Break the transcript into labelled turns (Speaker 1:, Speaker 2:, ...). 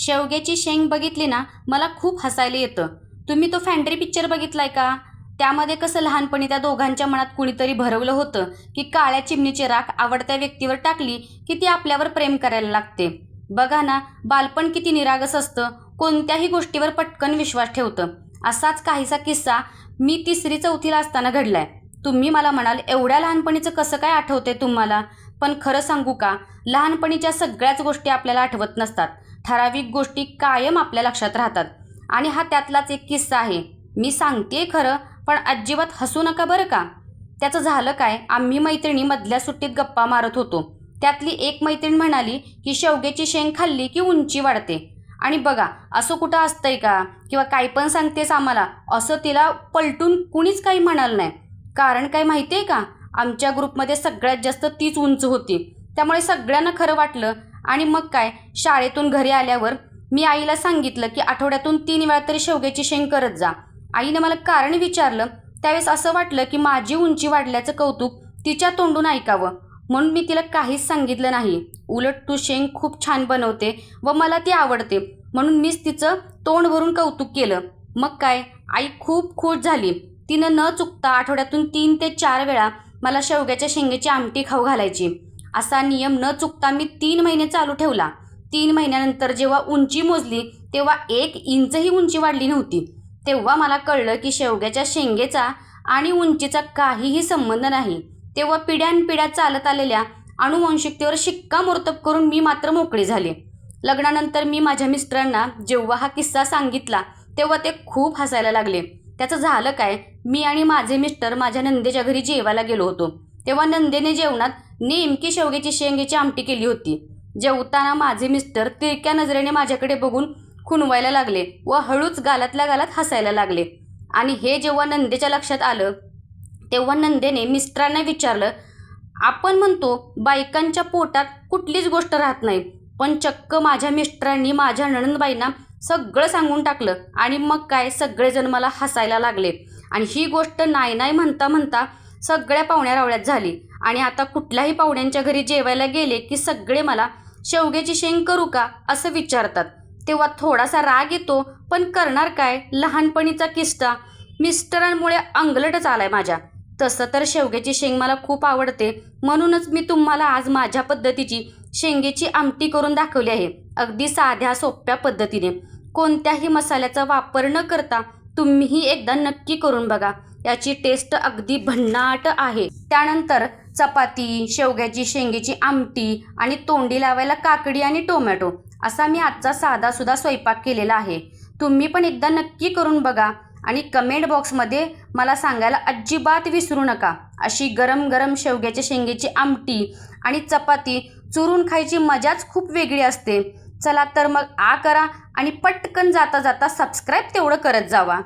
Speaker 1: शेवग्याची शेंग बघितली ना मला खूप हसायला येतं. तुम्ही तो फॅन्ड्री पिक्चर बघितलाय का? त्यामध्ये कसं लहानपणी त्या दोघांच्या मनात कुणीतरी भरवलं होतं की काळ्या चिमणीची राख आवडत्या व्यक्तीवर टाकली की ती आपल्यावर प्रेम करायला लागते. बघा ना बालपण किती निरागस असतं कोणत्याही गोष्टीवर पटकन विश्वास ठेवतं. असाच काहीसा किस्सा मी तिसरी चौथीला असताना घडलाय. तुम्ही मला म्हणाल एवढ्या लहानपणीचं कसं काय आठवते तुम्हाला? पण खरं सांगू का लहानपणीच्या सगळ्याच गोष्टी आपल्याला आठवत नसतात. ठराविक गोष्टी कायम आपल्या लक्षात राहतात. आणि हा त्यातलाच एक किस्सा आहे. मी सांगते खरं पण अजिबात हसू नका बरं का? त्याचं झालं काय? आम्ही मैत्रिणी मधल्या सुट्टीत गप्पा मारत होतो. त्यातली एक मैत्रीण म्हणाली की शेवग्याची शेंग खाल्ली की उंची वाढते. आणि बघा असं कुठं असतंय का? किंवा काय पण सांगतेस आम्हाला असं तिला पलटून कुणीच काही म्हणाल नाही. कारण काय माहिती आहे का? आमच्या ग्रुपमध्ये सगळ्यात जास्त तीच उंच होती. त्यामुळे सगळ्यांना खरं वाटलं आणि मग काय? शाळेतून घरी आल्यावर मी आईला सांगितलं की आठवड्यातून तीन वेळा तरी शेवग्याची शेंग करत जा. आईने मला कारण विचारलं. त्यावेळेस असं वाटलं की माझी उंची वाढल्याचं कौतुक तिच्या तोंडून ऐकावं. म्हणून मी तिला काहीच सांगितलं नाही. उलट तू शेंग खूप छान बनवते व मला ती आवडते. म्हणून मीच तिचं तोंड भरून कौतुक केलं. मग काय? आई खूप खुश झाली. तिनं न चुकता आठवड्यातून तीन ते चार वेळा मला शेवग्याच्या शेंगेची आमटी खाऊ घालायची. असा नियम न चुकता मी तीन महिने चालू ठेवला. तीन महिन्यानंतर जेव्हा उंची मोजली तेव्हा एक इंचही उंची वाढली नव्हती. तेव्हा मला कळलं की शेवग्याच्या शेंगेचा आणि उंचीचा काहीही संबंध नाही. तेव्हा पिढ्यानपिढ्या चालत आलेल्या अनुवंशिकतेवर शिक्कामोर्तब करून मी मात्र मोकळी झाले. लग्नानंतर मी माझ्या मिस्टरांना जेव्हा हा किस्सा सांगितला तेव्हा ते खूप हसायला लागले. त्याचं झालं काय मी आणि माझे मिस्टर माझ्या नंदेच्या घरी जेवायला गेलो होतो. तेव्हा नंदेने जेवणात नेमकी शेवग्याची शेंगेची आमटी केली होती. जेवताना माझे मिस्टर तिरक्या नजरेने माझ्याकडे बघून खुणवायला लागले व हळूच गालातल्या गालात हसायला लागले. आणि हे जेव्हा नंदेच्या लक्षात आलं तेव्हा नंदेने मिस्टरांना विचारलं आपण म्हणतो बायकांच्या पोटात कुठलीच गोष्ट राहत नाही पण चक्क माझ्या मिस्टरांनी माझ्या नणंदबाईंना सगळं सांगून टाकलं आणि मग काय सगळेजण मला हसायला लागले. आणि ही गोष्ट नाही नाही म्हणता म्हणता सगळ्या पाहुण्या रावळ्यात झाली. आणि आता कुठल्याही पाहुण्यांच्या घरी जेवायला गेले की सगळे मला शेवग्याची शेंग करू का? असं विचारतात. तेव्हा थोडासा राग येतो पण करणार काय? लहानपणीचा किस्ता मिस्टरांमुळे अंगलटच आलाय माझ्या. तसं तर शेवग्याची शेंग मला खूप आवडते. म्हणूनच मी तुम्हाला आज माझ्या पद्धतीची शेंगेची आमटी करून दाखवली आहे. अगदी साध्या सोप्या पद्धतीने. कोणत्याही मसाल्याचा वापर न करता तुम्हीही एकदा नक्की करून बघा. याची टेस्ट अगदी भन्नाट आहे. त्यानंतर चपाती शेवग्याची शेंगेची आमटी आणि तोंडी लावायला काकडी आणि टोमॅटो असा मी आजचा साधा सुद्धा स्वयंपाक केलेला आहे. तुम्ही पण एकदा नक्की करून बघा आणि कमेंट बॉक्समध्ये मला सांगायला अजिबात विसरू नका. अशी गरम गरम शेवग्याच्या शेंगेची आमटी आणि चपाती चुरून खायची मजाच खूप वेगळी असते. चला तर मग आ करा आणि पटकन जाता जाता सबस्क्राईब तेवढं करत जावा.